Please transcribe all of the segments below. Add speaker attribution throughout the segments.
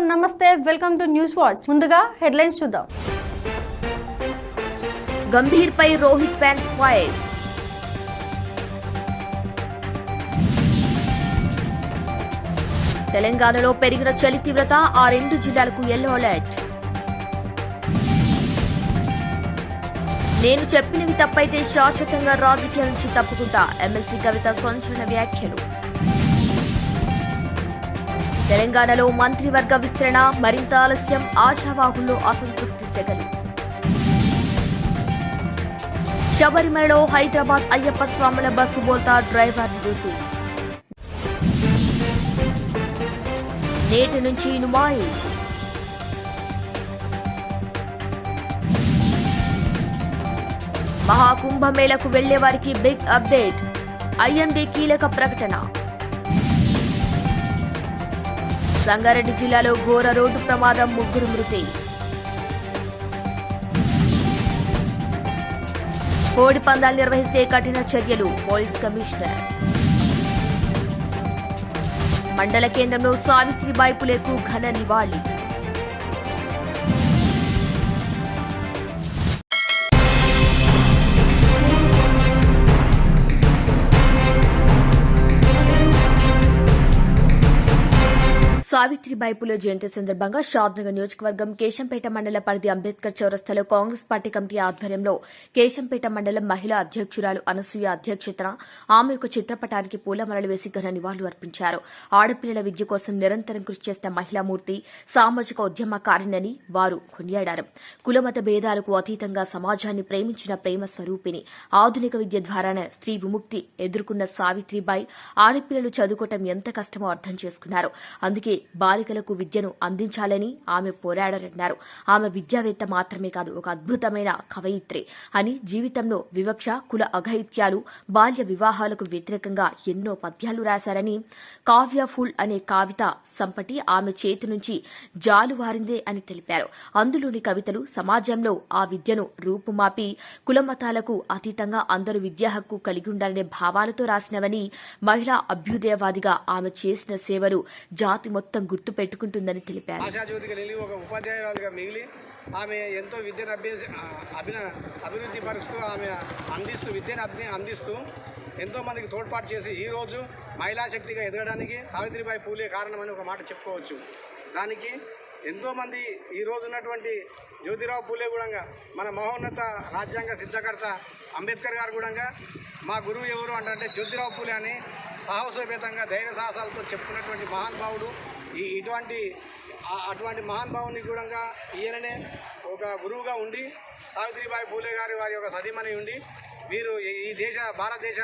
Speaker 1: నమస్తే welcome to news watch. ముందుగా headlines చూద్దాం.
Speaker 2: గంభీర్ పై రోహిత్ ఫ్యాన్స్ ఫైర్. తెలంగాణలో పెరిగిన చలి తీవ్రత ఆ రెండు జిల్లాలకు ఎల్లో అలర్ట్ నేను చెప్పినవి తప్పైతే శాశ్వతంగా రాజకీయాల నుంచి తప్పుకుంటా. ఎమ్మెల్సీ కవిత సంచలన వ్యాఖ్యలు. తెలంగాణలో మంత్రివర్గ విస్తరణ మరింత ఆలస్యం ఆశావాహుల్లో అసంతృప్తి సెగలు శబరిమలలో హైదరాబాద్ అయ్యప్ప స్వాముల బస్సు బోల్తా డ్రైవర్ మృతి. నేటి నుంచి నుమాయిష్. మహాకుంభమేళకు వెళ్ళే వారికి బిగ్ అప్డేట్. ఐఎండీ కీలక ప్రకటన. సంగారెడ్డి జిల్లాలో ఘోర రోడ్డు ప్రమాదం ముగ్గురు మృతి. కోడి పందాలు నిర్వహిస్తే కఠిన చర్యలు పోలీస్ కమిషనర్. మండల కేంద్రంలో సావిత్రిబాయి పులేకు ఘన నివాళి. సావిత్రిబాయి పులే జయంతి సందర్భంగా షాద్నగర్ నియోజకవర్గం కేశంపేట మండల పరిధి అంబేద్కర్ చౌరస్తాలో కాంగ్రెస్ పార్టీ కమిటీ ఆధ్వర్యంలో కేశంపేట మండలం మహిళా అధ్యక్షురాలు అనసూయ అధ్యక్షతన ఆమె యొక్క చిత్రపటానికి పూలమరలు వేసి ఘన నివాళులు అర్పించారు. ఆడపిల్లల విద్య కోసం నిరంతరం కృషి చేసిన మహిళామూర్తి సామాజిక ఉద్యమకారిణని వారు కొనియాడారు. కులమత భేదాలకు అతీతంగా సమాజాన్ని ప్రేమించిన ప్రేమ స్వరూపిణి ఆధునిక విద్య ద్వారానే స్త్రీ విముక్తి ఎదుర్కొన్న సావిత్రిబాయి ఆడపిల్లలు చదువుకోవటం ఎంత కష్టమో అర్థం చేసుకున్నారు. అందుకే బాలికలకు విద్యను అందించాలని ఆమె పోరాడారన్నారు. ఆమె విద్యావేత్త మాత్రమే కాదు ఒక అద్భుతమైన కవయిత్రి అని జీవితంలో వివక్ష కుల అఘైత్యాలు బాల్య వివాహాలకు వ్యతిరేకంగా ఎన్నో పద్యాలు రాశారని కావ్య ఫుల్ అనే కావిత సంపటి ఆమె చేతి నుంచి జాలువారిందే అని తెలిపారు. అందులోని కవితలు సమాజంలో ఆ విద్యను రూపుమాపి కులమతాలకు అతీతంగా అందరూ విద్యా హక్కు కలిగి ఉండాలనే భావాలతో రాసినవని మహిళా అభ్యుదయవాదిగా ఆమె చేసిన సేవలు జాతి మొత్తం గుర్తు పెట్టుకుంటుందని తెలిపారు.
Speaker 3: ఆశాజ్యోతిగా వెళ్ళి ఒక ఉపాధ్యాయురాలుగా మిగిలి ఆమె ఎంతో విద్యను అభ్యసి అభిన అభివృద్ధి పరుస్తూ ఆమె అందిస్తూ విద్యను అభి అందిస్తూ ఎంతోమందికి తోడ్పాటు చేసి ఈరోజు మహిళా శక్తిగా ఎదగడానికి సావిత్రిబాయి పూలే కారణమని ఒక మాట చెప్పుకోవచ్చు. దానికి ఎంతోమంది ఈ ఉన్నటువంటి జ్యోతిరావు పూలే కూడా మన మహోన్నత రాజ్యాంగ సిద్ధకర్త అంబేద్కర్ గారు కూడా మా గురువు ఎవరు అంటే జ్యోతిరావు పూలే అని సాహసోపేతంగా ధైర్య సాహసాలతో చెప్పుకున్నటువంటి మహానుభావుడు ఈ ఇటువంటి అటువంటి మహానుభావుని కూడా ఈయననే ఒక గురువుగా ఉండి సావిత్రిబాయి పూలే గారి వారి యొక్క సతీమణి ఉండి వీరు ఈ- ఈ దేశ భారతదేశ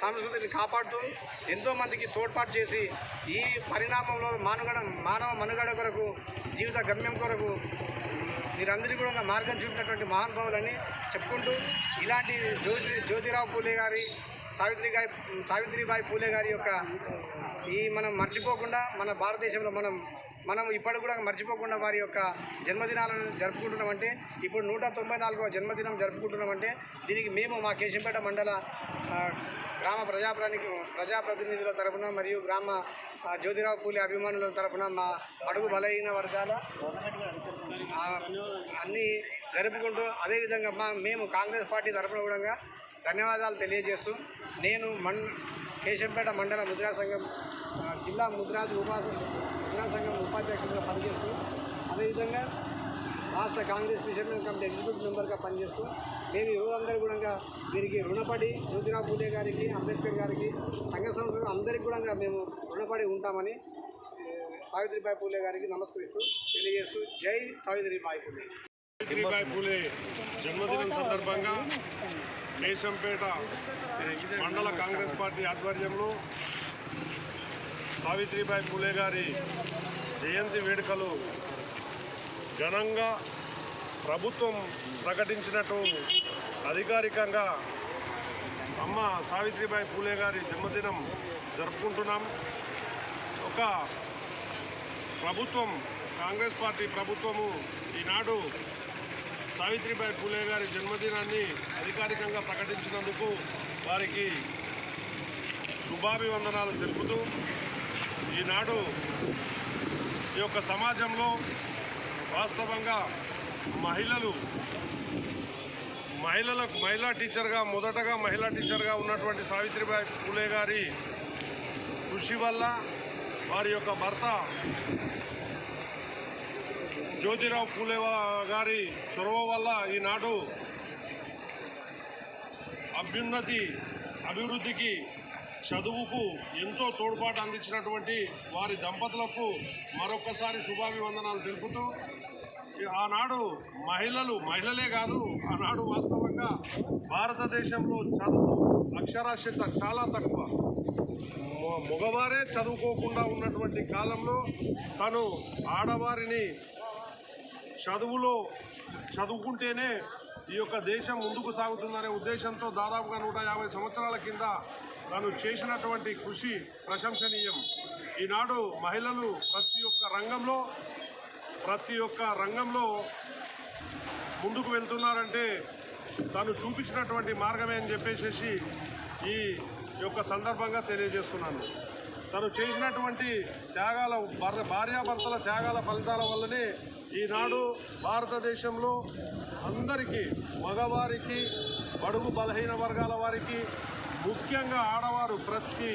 Speaker 3: సంస్కృతిని కాపాడుతూ ఎంతోమందికి తోడ్పాటు చేసి ఈ పరిణామంలో మానవగడ మానవ మనుగడ కొరకు జీవిత గమ్యం కొరకు మీరందరికీ కూడా మార్గం చూపినటువంటి మహానుభావులని చెప్పుకుంటూ ఇలాంటి జ్యోతి జ్యోతిరావు పూలే గారి సావిత్రి గారి సావిత్రిబాయి పూలే గారి యొక్క ఈ మనం మర్చిపోకుండా మన భారతదేశంలో మనం మనం ఇప్పటికి కూడా మర్చిపోకుండా వారి యొక్క జన్మదినాలను జరుపుకుంటున్నామంటే ఇప్పుడు నూట తొంభై నాలుగవ జన్మదినం జరుపుకుంటున్నామంటే దీనికి మేము మా కేశంపేట మండల గ్రామ ప్రజాప్రానికి ప్రజాప్రతినిధుల తరఫున మరియు గ్రామ జ్యోతిరావు పూలే అభిమానుల తరఫున మా అడుగు బలహీన వర్గాల అన్నీ జరుపుకుంటూ అదేవిధంగా మా మేము కాంగ్రెస్ పార్టీ తరఫున కూడా ధన్యవాదాలు తెలియజేస్తూ నేను మన్ కేశంపేట మండల ముద్రా సంఘం జిల్లా ముద్రాజ్ ఉపాస ముద్రా సంఘం ఉపాధ్యక్షుడిగా పనిచేస్తూ అదేవిధంగా రాష్ట్ర కాంగ్రెస్ ఫిషర్మెన్ కమిటీ ఎగ్జిక్యూటివ్ మెంబర్గా పనిచేస్తూ మేము ఈ రోజందరూ కూడా వీరికి రుణపడి జ్యోతిరావు పూలే గారికి అంబేద్కర్ గారికి సంఘ సంస్థలు అందరికీ కూడా మేము రుణపడి ఉంటామని సావిత్రిబాయి పూలే గారికి నమస్కరిస్తూ తెలియజేస్తూ జై సావిత్రిబాయి పూలే.
Speaker 4: సావిత్రిబాయి పూలే జన్మదినం సందర్భంగా దేశంపేట మండల కాంగ్రెస్ పార్టీ ఆధ్వర్యంలో సావిత్రిబాయి పూలే గారి జయంతి వేడుకలు ఘనంగా ప్రభుత్వం ప్రకటించినట్టు అధికారికంగా అమ్మ సావిత్రిబాయి పూలే గారి జన్మదినం జరుపుకుంటున్నాం. ఒక ప్రభుత్వం కాంగ్రెస్ పార్టీ ప్రభుత్వము ఈనాడు సావిత్రిబాయి పూలే గారి జన్మదినాన్ని అధికారికంగా ప్రకటించినందుకు వారికి శుభాభివందనాలు తెలుపుతూ ఈనాడు ఈ యొక్క సమాజంలో వాస్తవంగా మహిళలు మహిళలకు మహిళా టీచర్గా మొదటగా మహిళా టీచర్గా ఉన్నటువంటి సావిత్రిబాయి పూలే గారి కృషి వల్ల వారి యొక్క భర్త జ్యోతిరావు పూలే గారి చొరవ వల్ల ఈనాడు అభ్యున్నతి అభివృద్ధికి చదువుకు ఎంతో తోడ్పాటు అందించినటువంటి వారి దంపతులకు మరొకసారి శుభాభివందనాలు తెలుపుతూ ఆనాడు మహిళలు మహిళలే కాదు ఆనాడు వాస్తవంగా భారతదేశంలో చదువు అక్షరాస్యత చాలా తక్కువ. మగవారే చదువుకోకుండా ఉన్నటువంటి కాలంలో తను ఆడవారిని చదువులో చదువుకుంటేనే ఈ యొక్క దేశం ముందుకు సాగుతుందనే ఉద్దేశంతో దాదాపుగా నూట యాభై సంవత్సరాల కింద తను చేసినటువంటి కృషి ప్రశంసనీయం. ఈనాడు మహిళలు ప్రతి ఒక్క రంగంలో ప్రతి ఒక్క రంగంలో ముందుకు వెళ్తున్నారంటే తను చూపించినటువంటి మార్గమే అని చెప్పేసి ఈ యొక్క సందర్భంగా తెలియజేస్తున్నాను. తను చేసినటువంటి త్యాగాల భార్యాభర్తల త్యాగాల ఫలితాల వల్లనే ఈనాడు భారతదేశంలో అందరికీ మగవారికి బడుగు బలహీన వర్గాల వారికి ముఖ్యంగా ఆడవారు ప్రతి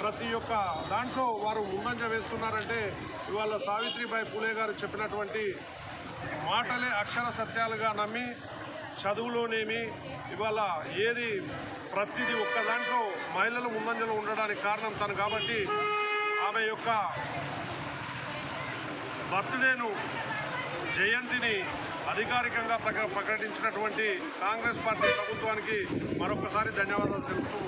Speaker 4: ప్రతి ఒక్క దాంట్లో వారు ముందంజ వేస్తున్నారంటే ఇవాళ సావిత్రిబాయి పూలే గారు చెప్పినటువంటి మాటలే అక్షర సత్యాలుగా నమ్మి చదువులోనేమి ఇవాళ ఏది ప్రతిదీ ఒక్క దాంట్లో మహిళలు ముందంజలో ఉండడానికి కారణం తను కాబట్టి ఆమె యొక్క బర్త్డేను జయంతిని అధికారికంగా ప్రక ప్రకటించినటువంటి కాంగ్రెస్ పార్టీ ప్రభుత్వానికి మరొకసారి ధన్యవాదాలు తెలుపుతూ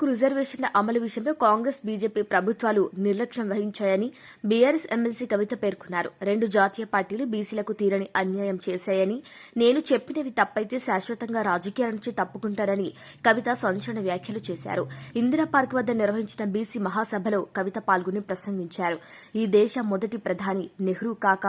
Speaker 4: ముగిస్తున్నాను.
Speaker 2: రిజర్వేషన్ల అమలు విషయంలో కాంగ్రెస్ బీజేపీ ప్రభుత్వాలు నిర్లక్ష్యం వహించాయని బీఆర్ఎస్ ఎమ్మెల్సీ కవిత పేర్కొన్నారు రెండు జాతీయ పార్టీలు బీసీలకు తీరని అన్యాయం చేశాయని నేను చెప్పినవి తప్పైతే శాశ్వతంగా రాజకీయాల నుంచి తప్పుకుంటారని కవిత సంచలన వ్యాఖ్యలు చేశారు ఇందిరా పార్క్ వద్ద నిర్వహించిన బీసీ మహాసభలో కవిత పాల్గొని ప్రసంగించారు ఈ దేశ మొదటి ప్రధాని నెహ్రూ కాక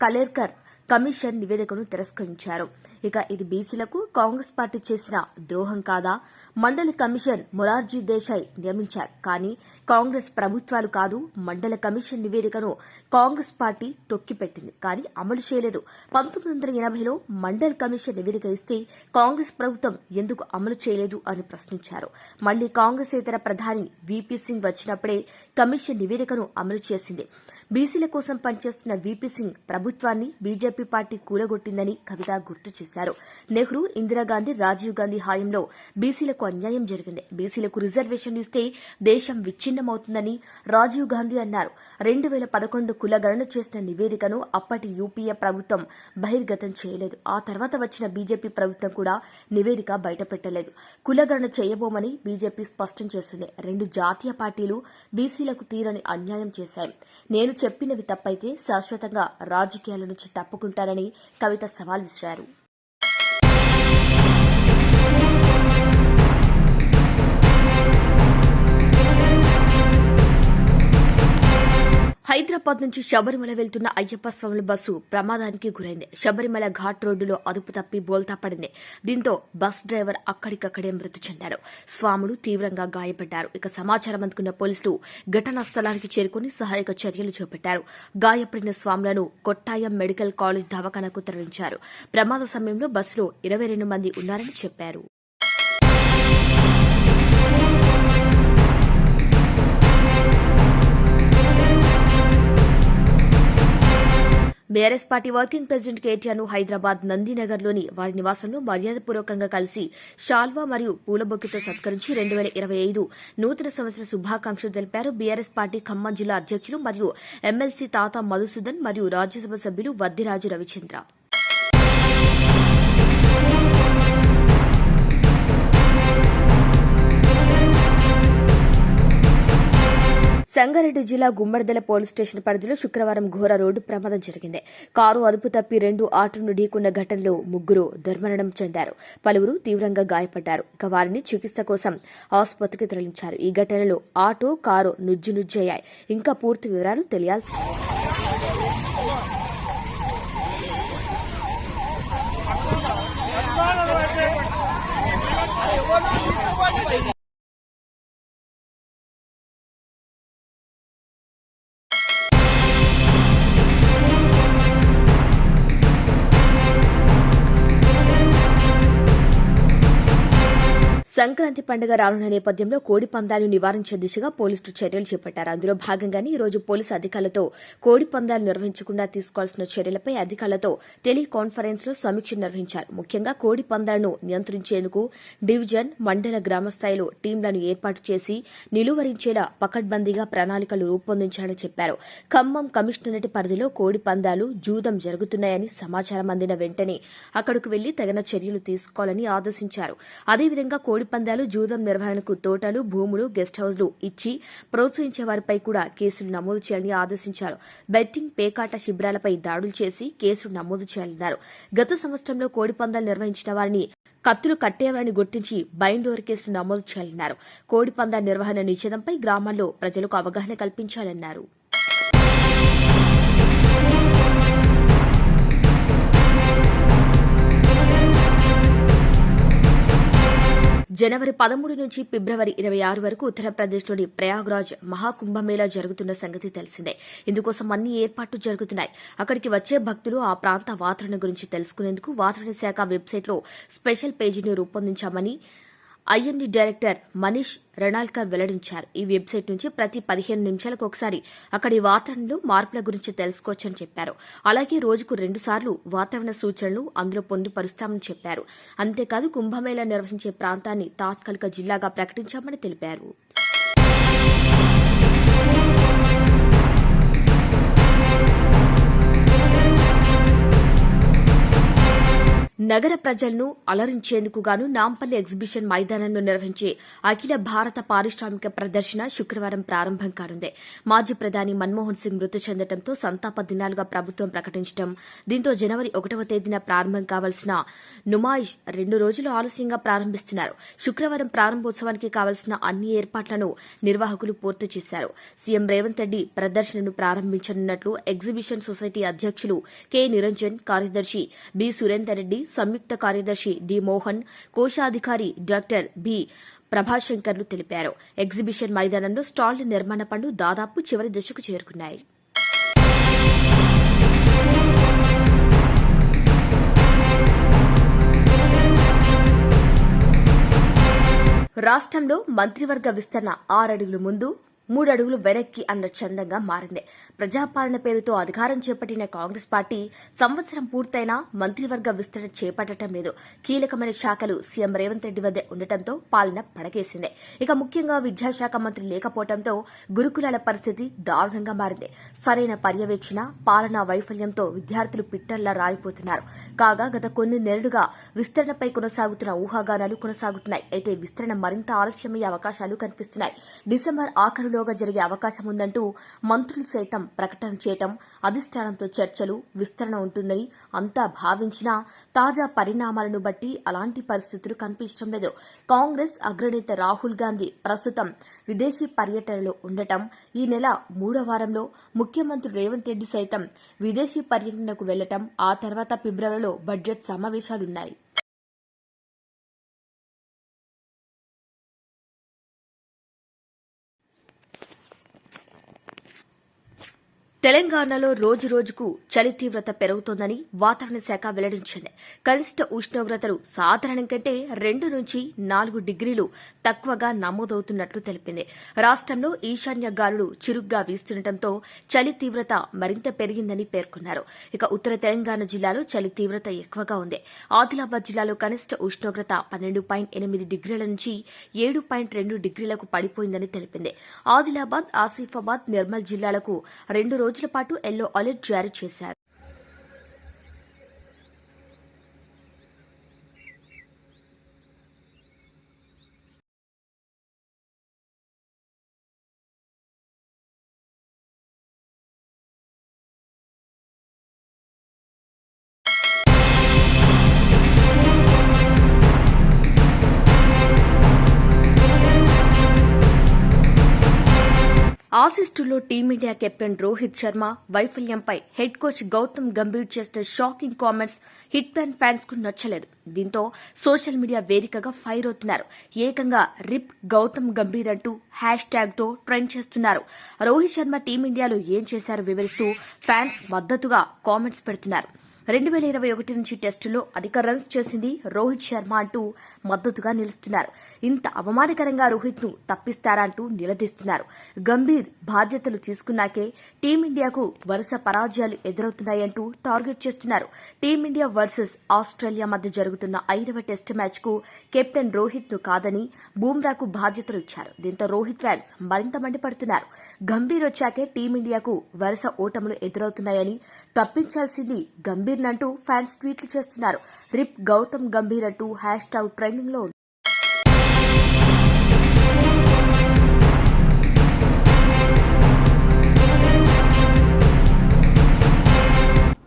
Speaker 2: కలేర్కర్ కమిషన్ నివేదికను తిరస్కరించారు. ఇక ఇది బీసీలకు కాంగ్రెస్ పార్టీ చేసిన ద్రోహం కాదా? మండలి కమిషన్ మొరార్జీ దేశాయ్ నియమించారు. కానీ కాంగ్రెస్ ప్రభుత్వాలు కాదు మండల కమిషన్ నివేదికను కాంగ్రెస్ పార్టీ తొక్కిపెట్టింది. కానీ అమలు చేయలేదు. పంతొమ్మిది వందల ఎనభైలో మండల్ కమిషన్ నివేదిక ఇస్తే కాంగ్రెస్ ప్రభుత్వం ఎందుకు అమలు చేయలేదు అని ప్రశ్నించారు. మళ్ళీ కాంగ్రెస్ ఇతర ప్రధాని వీపీ సింగ్ వచ్చినప్పుడే కమిషన్ నివేదికను అమలు చేసింది. బీసీల కోసం పనిచేస్తున్న వీపీ సింగ్ ప్రభుత్వాన్ని బీజేపీ పార్టీ కూలగొట్టిందని కవిత గుర్తు చేశారు. నెహ్రూ ఇందిరాగాంధీ రాజీవ్ గాంధీ హాయంలో బీసీలకు అన్యాయం జరిగింది. బీసీలకు రిజర్వేషన్ ఇస్తే దేశం విచ్ఛిన్నమవుతుందని రాజీవ్ గాంధీ అన్నారు. రెండు వేల పదకొండు కులగణన చేసిన నివేదికను అప్పటి యూపీఏ ప్రభుత్వం బహిర్గతం చేయలేదు. ఆ తర్వాత వచ్చిన బీజేపీ ప్రభుత్వం కూడా నివేదిక బయటపెట్టలేదు. కులగణన చేయబోమని బీజేపీ స్పష్టం చేసింది. రెండు జాతీయ పార్టీలు బీసీలకు తీరని అన్యాయం చేశాయి. నేను చెప్పినవి తప్పైతే శాశ్వతంగా రాజకీయాల నుంచి తప్పుకుంటానని కవిత సవాల్ విసిరారు. హైదరాబాద్ నుంచి శబరిమల వెళ్తున్న అయ్యప్ప స్వాముల బస్సు ప్రమాదానికి గురైంది. శబరిమల ఘాట్ రోడ్డులో అదుపు తప్పి బోల్తా పడింది. దీంతో బస్ డ్రైవర్ అక్కడికక్కడే మృతి చెందాడు. స్వాములు తీవ్రంగా గాయపడ్డారు. ఇక సమాచారం అందుకున్న పోలీసులు ఘటనా స్థలానికి చేరుకుని సహాయక చర్యలు చేపట్టారు. గాయపడిన స్వాములను కొట్టాయం మెడికల్ కాలేజ్ దవాఖానకు తరలించారు. ప్రమాద సమయంలో బస్సులో ఇరవై రెండు మంది ఉన్నారని చెప్పారు. బీఆర్ఎస్ పార్టీ వర్కింగ్ ప్రెసిడెంట్ కేటీఆర్ను హైదరాబాద్ నందినగర్లోని వారి నివాసంలో మర్యాదపూర్వకంగా కలిసి షాల్వా మరియు పూలబొక్కితో సత్కరించి రెండు వేల ఇరవై ఐదు నూతన సంవత్సర శుభాకాంక్షలు తెలిపారు. బీఆర్ఎస్ పార్టీ ఖమ్మం జిల్లా అధ్యక్షులు మరియు ఎమ్మెల్సీ తాత మధుసూదన్ మరియు రాజ్యసభ సభ్యులు వద్దిరాజు రవిచంద్ర. సంగారెడ్డి జిల్లా గుమ్మడిదల పోలీస్ స్టేషన్ పరిధిలో శుక్రవారం ఘోర రోడ్డు ప్రమాదం జరిగింది. కారు అదుపు తప్పి రెండు ఆటోను ఢీకున్న ఘటనలో ముగ్గురు దుర్మరణం చెందారు. పలువురు తీవ్రంగా గాయపడ్డారు. ఇక వారిని చికిత్స కోసం ఆసుపత్రికి తరలించారు. ఈ ఘటనలో ఆటో కారు నుజ్జు నుజ్జయ్యాయి. ఇంకా పూర్తి వివరాలు తెలియాల్సి సంక్రాంతి పండుగ రానున్న నేపథ్యంలో కోడి పందాలు నివారించే దిశగా పోలీసులు చర్యలు చేపట్టారు. అందులో భాగంగానే ఈ రోజు పోలీసు అధికారులతో కోడి పందాలు నిర్వహించకుండా తీసుకోవాల్సిన చర్యలపై అధికారులతో టెలికాన్ఫరెన్స్లో సమీక్ష నిర్వహించారు. ముఖ్యంగా కోడి పందాలను నియంత్రించేందుకు డివిజన్ మండల గ్రామ స్థాయిలో టీంలను ఏర్పాటు చేసి నిలువరించేలా పకడ్బందీగా ప్రణాళికలు రూపొందించాలని చెప్పారు. ఖమ్మం కమిషనరేట్ పరిధిలో కోడి పందాలు జూదం జరుగుతున్నాయని సమాచారం అందిన వెంటనే అక్కడకు వెళ్ళి తగిన చర్యలు తీసుకోవాలని ఆదేశించారు. అదేవిధంగా కోడి పందాలు జూదం నిర్వహణకు తోటలు భూములు గెస్ట్ హౌస్లు ఇచ్చి ప్రోత్సహించే వారిపై కూడా కేసులు నమోదు చేయాలని ఆదేశించారు. బెట్టింగ్ పేకాట శిబిరాలపై దాడులు చేసి కేసులు నమోదు చేయాలన్నారు. గత సంవత్సరంలో కోడి పందాలు నిర్వహించిన వారిని కత్తులు కట్టేవారని గుర్తించి బైండోర్ కేసులు నమోదు చేయాలన్నారు. కోడి పందాల నిర్వహణ నిషేధంపై గ్రామాల్లో ప్రజలకు అవగాహన కల్పించాలన్నారు. జనవరి పదమూడు నుంచి ఫిబ్రవరి ఇరవై ఆరు వరకు ఉత్తరప్రదేశ్లోని ప్రయాగ్రాజ్ మహాకుంభమేళా జరుగుతున్న సంగతి తెలిసిందే. ఇందుకోసం అన్ని ఏర్పాట్లు జరుగుతున్నాయి. అక్కడికి వచ్చే భక్తులు ఆ ప్రాంత వాతావరణం గురించి తెలుసుకునేందుకు వాతావరణ శాఖ వెబ్సైట్లో స్పెషల్ పేజీని రూపొందించామని ఐఎండీ డైరెక్టర్ మనీష్ రణాల్కర్ వెల్లడించారు. ఈ వెబ్సైట్ నుంచి ప్రతి పదిహేను నిమిషాలకు ఒకసారి అక్కడి వాతావరణంలో మార్పుల గురించి తెలుసుకోవచ్చని చెప్పారు. అలాగే రోజుకు రెండుసార్లు వాతావరణ సూచనలు అందులో పొందుపరుస్తామని చెప్పారు. అంతేకాదు కుంభమేళా నిర్వహించే ప్రాంతాన్ని తాత్కాలిక జిల్లాగా ప్రకటించామని తెలిపారు. నగర ప్రజలను అలరించేందుకు గాను నాంపల్లి ఎగ్జిబిషన్ మైదానంలో నిర్వహించే అఖిల భారత పారిశ్రామిక ప్రదర్శన శుక్రవారం ప్రారంభం కానుంది. మాజీ ప్రధాని మన్మోహన్ సింగ్ మృతి చెందడంతో సంతాప దినాలుగా ప్రభుత్వం ప్రకటించడం దీంతో జనవరి ఒకటవ తేదీన ప్రారంభం కావాల్సిన నుమాయిష్ రెండు రోజులు ఆలస్యంగా ప్రారంభిస్తున్నారు. శుక్రవారం ప్రారంభోత్సవానికి కావాల్సిన అన్ని ఏర్పాట్లను నిర్వాహకులు పూర్తి చేశారు. సీఎం రేవంత్ రెడ్డి ప్రదర్శనను ప్రారంభించనున్నట్లు ఎగ్జిబిషన్ సొసైటీ అధ్యక్షులు కె. నిరంజన్ కార్యదర్శి బి. సురేందర్ రెడ్డి సంయుక్త కార్యదర్శి డి మోహన్ కోశాధికారి డాక్టర్ బి ప్రభాశంకర్లు తెలిపారు. ఎగ్జిబిషన్ మైదానంలో స్టాళ్ళ నిర్మాణ పనులు దాదాపు చివరి దశకు చేరుకున్నాయి. రాష్ట్రంలో మంత్రివర్గ విస్తరణ ఆరడుగుల ముందు మూడడుగులు వెనక్కి అన్న చందంగా మారింది. ప్రజాపాలన పేరుతో అధికారం చేపట్టిన కాంగ్రెస్ పార్టీ సంవత్సరం పూర్తయినా మంత్రివర్గ విస్తరణ చేపట్టడం లేదు. కీలకమైన శాఖలు సీఎం రేవంత్ రెడ్డి వద్ద ఉండటంతో పాలన పడకేసింది. ఇక ముఖ్యంగా విద్యాశాఖ మంత్రి లేకపోవడంతో గురుకులాల పరిస్థితి దారుణంగా మారింది. సరైన పర్యవేక్షణ పాలనా వైఫల్యంతో విద్యార్థులు పిట్టల్లా రాలిపోతున్నారు. కాగా గత కొన్ని నెలలుగా విస్తరణపై కొనసాగుతున్న ఊహాగానాలు కొనసాగుతున్నాయి. అయితే విస్తరణ మరింత ఆలస్యమయ్యే అవకాశాలు కనిపిస్తున్నాయి. డిసెంబర్ ఆఖరు ఆఖరులోగా జరిగే అవకాశం ఉందంటూ మంత్రులు సైతం ప్రకటన చేయటం అధిష్టానంతో చర్చలు విస్తరణ ఉంటుందని అంతా భావించినా తాజా పరిణామాలను బట్టి అలాంటి పరిస్థితులు కనిపించడం లేదు. కాంగ్రెస్ అగ్రనేత రాహుల్ గాంధీ ప్రస్తుతం విదేశీ పర్యటనలో ఉండటం ఈ నెల మూడో వారంలో ముఖ్యమంత్రి రేవంత్ రెడ్డి సైతం విదేశీ పర్యటనకు వెళ్ళటం ఆ తర్వాత ఫిబ్రవరిలో బడ్జెట్ సమావేశాలున్నాయి. తెలంగాణలో రోజు రోజుకు చలి తీవ్రత పెరుగుతోందని వాతావరణ శాఖ వెల్లడించింది. కనిష్ట ఉష్ణోగ్రతలు సాధారణం కంటే రెండు నుంచి నాలుగు డిగ్రీలు తక్కువగా నమోదవుతున్నట్లు తెలిపింది. రాష్ట్రంలో ఈశాన్య గాలులు చురుగ్గా వీస్తుండటంతో చలి తీవ్రత మరింత పెరిగిందని పేర్కొన్నారు. ఇక ఉత్తర తెలంగాణ జిల్లాలో చలి తీవ్రత ఎక్కువగా ఉంది. ఆదిలాబాద్ జిల్లాలో కనిష్ట ఉష్ణోగ్రత పన్నెండు పాయింట్ ఎనిమిది డిగ్రీల నుంచి ఏడు పాయింట్ రెండు డిగ్రీలకు పడిపోయిందని తెలిపింది. ఆదిలాబాద్ ఆసిఫాబాద్ నిర్మల్ జిల్లాలకు రెండు రోజుల పాటు ఎల్లో అలర్ట్ జారీ చేశారు. టూలో team India captain Rohit Sharma వైఫల్యంపై head coach Gautam Gambhir చేసిన షాకింగ్ కామెంట్స్ హిట్ మ్యాన్ ఫ్యాన్స్కు నచ్చలేదు. దీంతో సోషల్ మీడియా వేదికగా ఫైర్ అవుతున్నారు. ఏకంగా రిప్ గౌతమ్ గంభీర్ అంటూ హ్యాష్ ట్యాగ్తో ట్రెండ్ చేస్తున్నారు. రోహిత్ శర్మ టీమిండియాలో ఏం చేశారో వివరిస్తూ ఫ్యాన్స్ మద్దతుగా కామెంట్స్ పెడుతున్నారు. రెండు వేల ఇరవై ఒకటి నుంచి టెస్టులో అధిక రన్స్ చేసింది రోహిత్ శర్మ అంటూ మద్దతుగా నిలుస్తున్నారు. ఇంత అవమానకరంగా రోహిత్ను తప్పిస్తారా అంటూ నిలదీస్తున్నారు. గంభీర్ బాధ్యతలు తీసుకున్నాకే టీమిండియాకు వరుస పరాజయాలు ఎదురవుతున్నాయంటూ టార్గెట్ చేస్తున్నారు. టీమిండియా వర్సెస్ ఆస్ట్రేలియా మధ్య జరుగుతున్న ఐదవ టెస్ట్ మ్యాచ్కు కెప్టెన్ రోహిత్ను కాదని బూమ్రాకు బాధ్యతలు ఇచ్చారు. దీంతో రోహిత్ ఫ్యాన్స్ మరింత మండిపడుతున్నారు. గంభీర్ వచ్చాకే టీమిండియాకు వరుస ఓటములు ఎదురవుతున్నాయని తప్పించాల్సింది గంభీర్ గంభీర్ అంటూ ఫ్యాన్స్ ట్వీట్లు చేస్తున్నారు. రిప్ గౌతమ్ గంభీర్ అంటూ హ్యాష్ ట్యాగ్ ట్రెండింగ్లో ఉంది.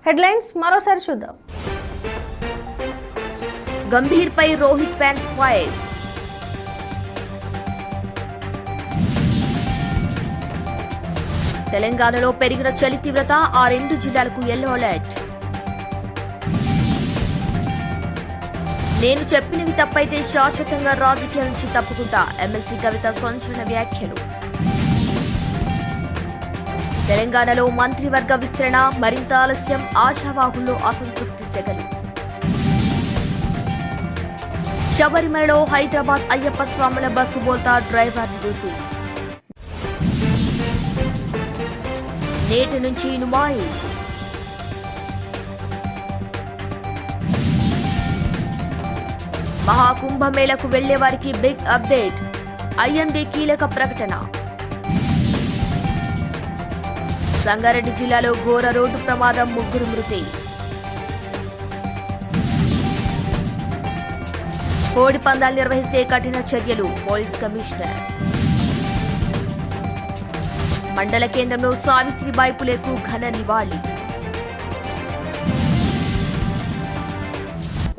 Speaker 1: హెడ్లైన్స్ మరోసారి చూద్దాం.
Speaker 2: గంభీర్ పై రోహిత్ ఫ్యాన్స్ ఫైర్. తెలంగాణలో పెరిగిన చలి తీవ్రత ఆ రెండు జిల్లాలకు ఎల్లో అలర్ట్ నేను చెప్పినవి తప్పైతే శాశ్వతంగా రాజకీయాల నుంచి తప్పుకుంటా. ఎమ్మెల్సీ కవిత సంచలన వ్యాఖ్యలు. తెలంగాణలో మంత్రివర్గ విస్తరణ మరింత ఆలస్యం ఆశావాహుల్లో అసంతృప్తి సెగలు. శబరిమలలో హైదరాబాద్ అయ్యప్ప స్వాముల బస్సు బోల్తా డ్రైవర్ మృతి. నేటి నుంచి నుమాయిష్ మహాకుంభమేళకు వెళ్ళే వారికి బిగ్ అప్డేట్. ఐఎండీ కీలక ప్రకటన. సంగారెడ్డి జిల్లాలో ఘోర రోడ్డు ప్రమాదం ముగ్గురు మృతి. కోడి పందాలు నిర్వహిస్తే కఠిన చర్యలు పోలీస్ కమిషనర్. మండల కేంద్రంలో సావిత్రిబాయి పులేకు ఘన నివాళి.